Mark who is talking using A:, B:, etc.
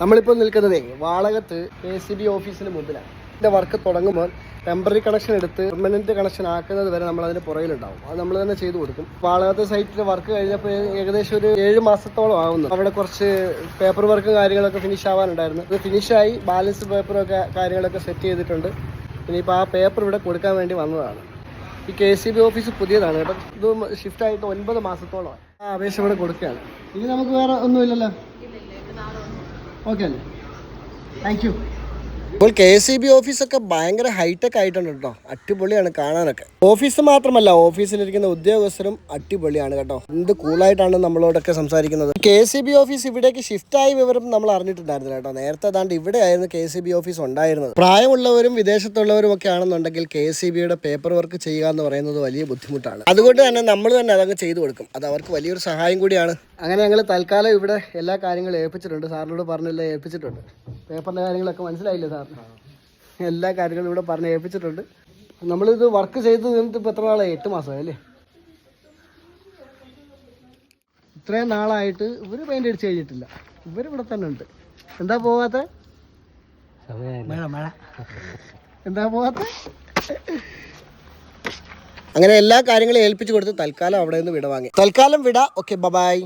A: നമ്മളിപ്പോൾ നിൽക്കുന്നത് വാളകത്ത് K C B ഓഫീസിന് മുമ്പിലാണ്. ഇതിന്റെ വർക്ക് തുടങ്ങുമ്പോൾ ടെമ്പററി കണക്ഷൻ എടുത്ത് പെർമനന്റ് കണക്ഷൻ ആക്കുന്നത് വരെ നമ്മൾ അതിന് പുറകിലുണ്ടാവും. അത് നമ്മൾ തന്നെ ചെയ്തു കൊടുക്കും. വാളകത്തെ സൈറ്റിൽ വർക്ക് കഴിഞ്ഞപ്പോൾ ഏകദേശം ഒരു ഏഴ് മാസത്തോളം ആവുന്നു. അവിടെ കുറച്ച് പേപ്പർ വർക്കും കാര്യങ്ങളൊക്കെ ഫിനിഷ് ആവാനുണ്ടായിരുന്നു. അത് ഫിനിഷായി ബാലൻസ് പേപ്പറൊക്കെ കാര്യങ്ങളൊക്കെ സെറ്റ് ചെയ്തിട്ടുണ്ട്. ഇനിയിപ്പോൾ ആ പേപ്പർ ഇവിടെ കൊടുക്കാൻ വേണ്ടി വന്നതാണ്. ഈ കെ സി ബി ഓഫീസ് പുതിയതാണ് കേട്ടോ. ഇത് ഷിഫ്റ്റ് ആയിട്ട് ഒൻപത് മാസത്തോളമായി. ആ അപേക്ഷ ഇവിടെ കൊടുക്കുകയാണ്. ഇനി നമുക്ക് വേറെ ഒന്നുമില്ലല്ലോ. ഓക്കെ അല്ലേ? താങ്ക് യു ഇപ്പോൾ കെ എസ് ഇ ബി ഓഫീസൊക്കെ ഭയങ്കര ഹൈടെക് ആയിട്ടുണ്ട് കേട്ടോ. അടിപൊളിയാണ് കാണാനൊക്കെ. ഓഫീസ് മാത്രമല്ല ഓഫീസിലിരിക്കുന്ന ഉദ്യോഗസ്ഥരും അടിപൊളിയാണ് കേട്ടോ. എന്ത് കൂളായിട്ടാണ് നമ്മളോടൊക്കെ സംസാരിക്കുന്നത്. കെ സി ബി ഓഫീസ് ഇവിടേക്ക് ഷിഫ്റ്റ് ആയി വിവരം നമ്മൾ അറിഞ്ഞിട്ടുണ്ടായിരുന്നില്ല കേട്ടോ. നേരത്തെ അതാണ്ട് ഇവിടെ ആയിരുന്നു കെ സി ബി ഓഫീസ് ഉണ്ടായിരുന്നത്. പ്രായമുള്ളവരും വിദേശത്തുള്ളവരും ഒക്കെ ആണെന്നുണ്ടെങ്കിൽ കെ സി ബിയുടെ പേപ്പർ വർക്ക് ചെയ്യുക എന്ന് പറയുന്നത് വലിയ ബുദ്ധിമുട്ടാണ്. അതുകൊണ്ട് തന്നെ നമ്മൾ തന്നെ അതങ്ങ് ചെയ്തു കൊടുക്കും. അത് അവർക്ക് വലിയൊരു സഹായം കൂടിയാണ്. അങ്ങനെ ഞങ്ങൾ തൽക്കാലം ഇവിടെ എല്ലാ കാര്യങ്ങളും ഏൽപ്പിച്ചിട്ടുണ്ട്. സാറിനോട് പറഞ്ഞെല്ലാം ഏൽപ്പിച്ചിട്ടുണ്ട്. പേപ്പറിന്റെ കാര്യങ്ങളൊക്കെ മനസ്സിലായില്ലേ സാറിന് എല്ലാ കാര്യങ്ങളും ഇവിടെ പറഞ്ഞ് ഏൽപ്പിച്ചിട്ടുണ്ട്. നമ്മളിത് വർക്ക് ചെയ്ത് നിന്നിട്ട് ഇപ്പോൾ എത്ര നാളായി? എട്ട് മാസമായി അല്ലേ? ഇത്രയും നാളായിട്ട് ഇവർ പെയിന്റ് അടിച്ച് കഴിഞ്ഞിട്ടില്ല. ഇവർ ഇവിടെ തന്നെ ഉണ്ട്. എന്താ പോവാത്ത? എന്താ പോവാത്ത? അങ്ങനെ എല്ലാ കാര്യങ്ങളും ഏൽപ്പിച്ചു കൊടുത്ത് തൽക്കാലം അവിടെ നിന്ന് വിട വാങ്ങി. തൽക്കാലം വിട. Okay bye